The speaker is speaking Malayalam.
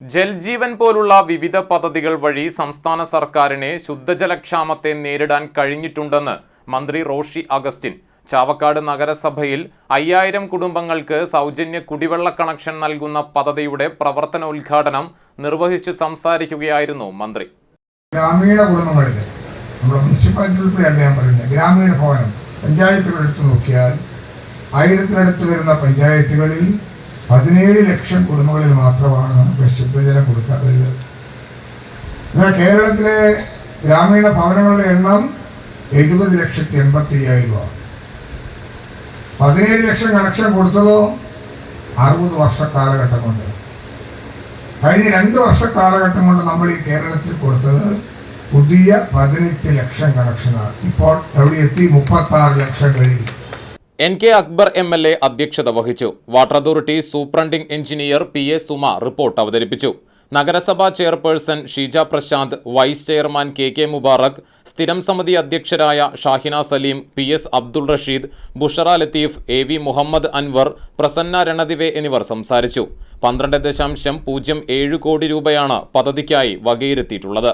ജൽജീവൻ പോലുള്ള വിവിധ പദ്ധതികൾ വഴി സംസ്ഥാന സർക്കാരിനെ ശുദ്ധജലക്ഷാമത്തെ നേരിടാൻ കഴിഞ്ഞിട്ടുണ്ടെന്ന് മന്ത്രി റോഷി അഗസ്റ്റിൻ. ചാവക്കാട് നഗരസഭയിൽ അയ്യായിരം കുടുംബങ്ങൾക്ക് സൗജന്യ കുടിവെള്ള കണക്ഷൻ നൽകുന്ന പദ്ധതിയുടെ പ്രവർത്തന പ്രവർത്തനോദ്ഘാടനം നിർവഹിച്ച് സംസാരിക്കുകയായിരുന്നു മന്ത്രി. ഗ്രാമീണ കുടുംബങ്ങളിൽ നമ്മുടെ മുനിസിപ്പാലിറ്റിയിൽ അല്ല ഞാൻ പറയുന്നത് ഗ്രാമീണ ഭവനം പഞ്ചായത്തുകൾ എടുത്തു നോക്കിയാൽ ആയിരത്തിനടുത്ത് വരുന്ന പഞ്ചായത്തുകളിൽ പതിനേഴ് ലക്ഷം കുടുംബങ്ങളിൽ മാത്രമാണ് നമുക്ക് ശുദ്ധജലം കൊടുക്കാൻ കഴിയുന്നത് എന്നാൽ കേരളത്തിലെ ഗ്രാമീണ ഭവനങ്ങളുടെ എണ്ണം എഴുപത് ലക്ഷത്തി എൺപത്തി അയ്യായിരം രൂപ. പതിനേഴ് ലക്ഷം കണക്ഷൻ കൊടുത്തതോ അറുപത് വർഷ കാലഘട്ടം കൊണ്ട്. കഴിഞ്ഞ രണ്ട് വർഷ കാലഘട്ടം കൊണ്ട് നമ്മൾ ഈ കേരളത്തിൽ കൊടുത്തത് പുതിയ പതിനെട്ട് ലക്ഷം കണക്ഷനാണ്. ഇപ്പോൾ എവിടെ എത്തി മുപ്പത്തി ആറ് ലക്ഷം കഴിഞ്ഞു. N K Akbar M L A അധ്യക്ഷത വഹിച്ചു. Water authority superintending engineer P A Suma report അവതരിപ്പിച്ചു. നഗരസഭാ chairperson Sheeja Prashanth vice chairman K K Mubarak സ്ഥിരം സമിതി അധ്യക്ഷരായ Shahina Saleem P S Abdul Rasheed Bushra Latheef A V Muhammad Anwar Prasanna Ranadive എന്നിവർ സംസാരിച്ചു. പന്ത്രണ്ട് ദശാംശം പൂജ്യം ഏഴ് കോടി രൂപയാണ് പദ്ധതിക്കായി വകയിരുത്തിയിട്ടുള്ളത്.